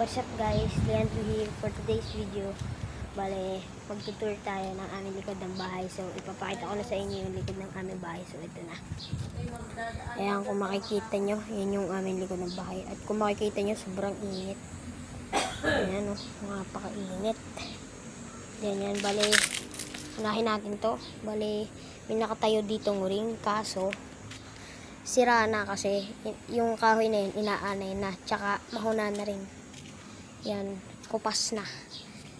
What's up guys? Leandro here for today's video. Bale, magtutour tayo ng aming likod ng bahay. So, ipapakita ko na sa inyo yung likod ng aming bahay. So, ito na. Ayan, kung makikita nyo, yan yung aming likod ng bahay. At kung makikita nyo, sobrang init. Ayan o, napakainit. Yan yan, bale, unahin natin to. Bale, may nakatayo ditong ring, kaso, sira na kasi yung kahoy na yun, inaanay na. Tsaka, mahuna na rin. Yan, kupas na.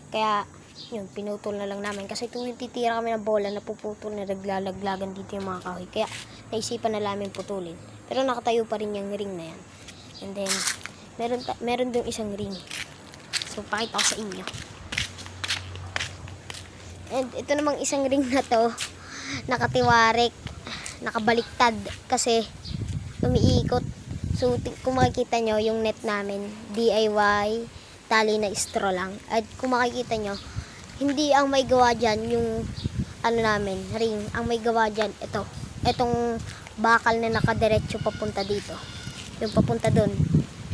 Kaya, yun, pinutol na lang namin. Kasi tuwing titira kami ng bola, napuputol na naglalaglagan dito yung mga kahoy. Kaya, naisipan na namin putulin. Pero nakatayo pa rin yung ring na yan. And then, meron, meron doon isang ring. So, pakita ko sa inyo. And ito namang isang ring na to, nakatiwarik, nakabaliktad kasi umiikot. So, kung makikita nyo, yung net namin, DIY, tali na straw lang. At kung makikita nyo, hindi ang may gawa dyan yung ano namin, ring. Ang may gawa dyan, ito. Itong bakal na nakadiretso papunta dito. Yung papunta doon.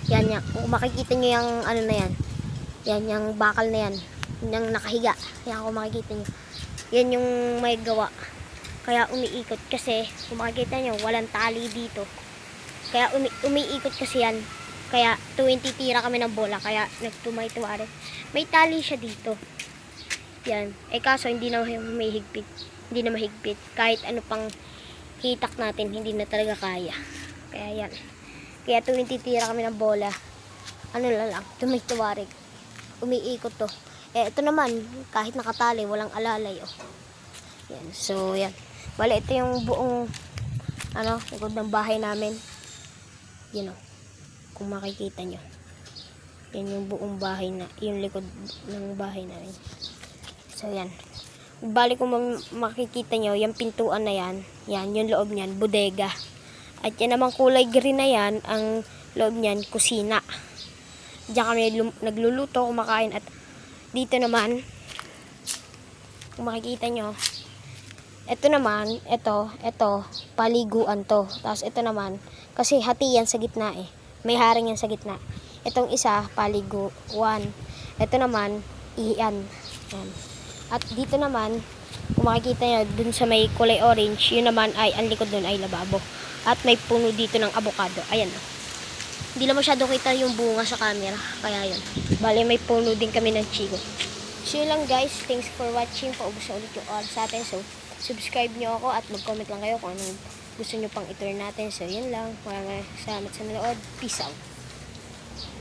Yan yan. Kung makikita nyo yung ano na yan. Yan, yung bakal na yan. Yung nakahiga. Yan kung makikita nyo. Yan yung may gawa. Kaya umiikot kasi kung makikita nyo, walang tali dito. Kaya umi umiikot kasi yan. Kaya tuwing titira kami ng bola, kaya nagtumay-tuwari. May tali siya dito. Yan. Eh kaso hindi na may higpit. Hindi na mahigpit. Kahit ano pang hitak natin, hindi na talaga kaya. Kaya yan. Kaya tuwing titira kami ng bola, ano na lang, tumay-tuwari. Umiikot to. Eh, ito naman, kahit nakatali, walang alalay, oh. Yan, so, yan. Bale, ito yung buong, ano, likod ng bahay namin. Yan, oh. Kung makikita nyo. Yan yung buong bahay na, yung likod ng bahay namin. So, yan. Bali kung ma- makikita nyo, yung pintuan na yan, yan, yung loob niyan, bodega. At yan namang kulay green na yan, ang loob niyan, kusina. Diyan kami nagluluto, kumakain at dito naman, kung makikita nyo, ito naman, ito, ito, paliguan to. Tapos ito naman, kasi hati yan sa gitna eh. May haring yan sa gitna. Itong isa, paliguan. Ito naman, iyan. Yan. At dito naman, kung makikita nyo, dun sa may kulay orange, yun naman ay, ang likod dun ay lababo. At may puno dito ng avocado. Ayan o. Hindi lang masyado kita yung bunga sa camera. Kaya yun. Bale, may puno din kami ng chigo. So yun lang guys. Thanks for watching. Paubos na ulit yung oras sa atin. So, subscribe nyo ako at mag-comment lang kayo kung anong gusto nyo pang i-turn natin. So, yun lang. Maraming salamat sa nanood. Peace out.